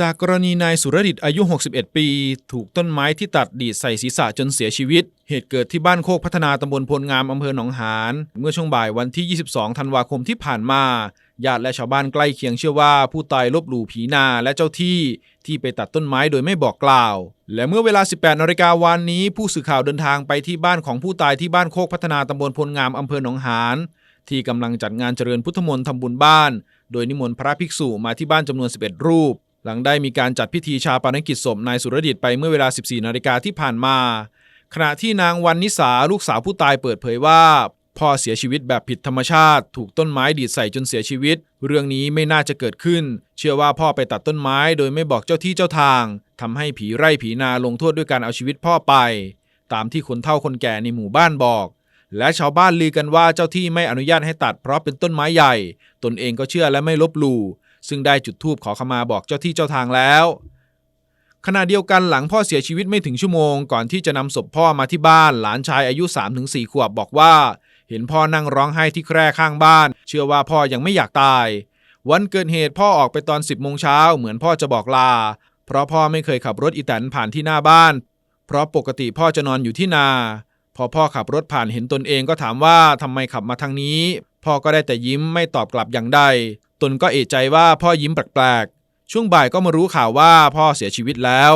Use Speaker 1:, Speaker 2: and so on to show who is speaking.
Speaker 1: จากกรณีนายสุรดิตอายุ 61 ปี ถูกต้นไม้ที่ตัดดีดใส่ศีรษะจนเสียชีวิต เหตุเกิดที่บ้านโคกพัฒนาตำบลพลงามอำเภอหนองหาน เมื่อช่วงบ่ายวันที่ 22 ธันวาคมที่ผ่านมา ญาติและชาวบ้านใกล้เคียงเชื่อว่าผู้ตายลบหลู่ผีนาและเจ้าที่ที่ไปตัดต้นไม้โดยไม่บอกกล่าว และเมื่อเวลา 18 นาฬิกาวันนี้ ผู้สื่อข่าวเดินทางไปที่บ้านของผู้ตายที่บ้านโคกพัฒนาตำบลพลงามอำเภอหนองหานที่กำลังจัดงานเจริญพุทธมนต์ทำบุญบ้าน โดยนิมนต์พระภิกษุมาที่บ้านจำนวน 11 รูป หลังได้มีการจัดพิธีชาปนกิจศพนายสุรดิตไปเมื่อเวลา 14 นาฬิกาที่ผ่านมา ขณะที่นางวันนิสาลูกสาวผู้ตายเปิดเผยว่าพ่อเสียชีวิตแบบผิดธรรมชาติ ถูกต้นไม้ดีดใส่จนเสียชีวิต เรื่องนี้ไม่น่าจะเกิดขึ้น เชื่อว่าพ่อไปตัดต้นไม้โดยไม่บอกเจ้าที่เจ้าทางทำให้ผีไร่ผีนาลงโทษด้วยการเอาชีวิตพ่อไป ตามที่คนเฒ่าคนแก่ในหมู่บ้านบอก และชาวบ้านลือกันว่าเจ้าที่ไม่อนุญาตให้ตัดเพราะเป็นต้นไม้ใหญ่ ตนเองก็เชื่อและไม่ลบหลู่ ซึ่งได้จุดธูปขอขมาบอกเจ้าที่เจ้าทางแล้ว ขณะเดียวกันหลังพ่อเสียชีวิตไม่ถึงชั่วโมง ก่อนที่จะนำศพพ่อมาที่บ้านหลานชายอายุ 3-4 ขวบบอกว่า เห็นพ่อนั่งร้องไห้ที่แคร่ข้างบ้าน เชื่อว่าพ่อยังไม่อยากตาย วันเกิดเหตุพ่อออกไปตอน 10โมงเช้าเหมือนพ่อจะบอกลา เพราะพ่อไม่เคยขับรถอีแตนผ่านที่หน้าบ้าน เพราะปกติพ่อจะนอนอยู่ที่นา พอพ่อขับรถผ่านเห็นตนเองก็ถามว่าทำไมขับมาทางนี้พ่อก็ได้แต่ยิ้มไม่ตอบกลับอย่างใด ตนก็เอะใจว่าพ่อยิ้มแปลกๆ ช่วงบ่ายก็มารู้ข่าวว่าพ่อเสียชีวิตแล้ว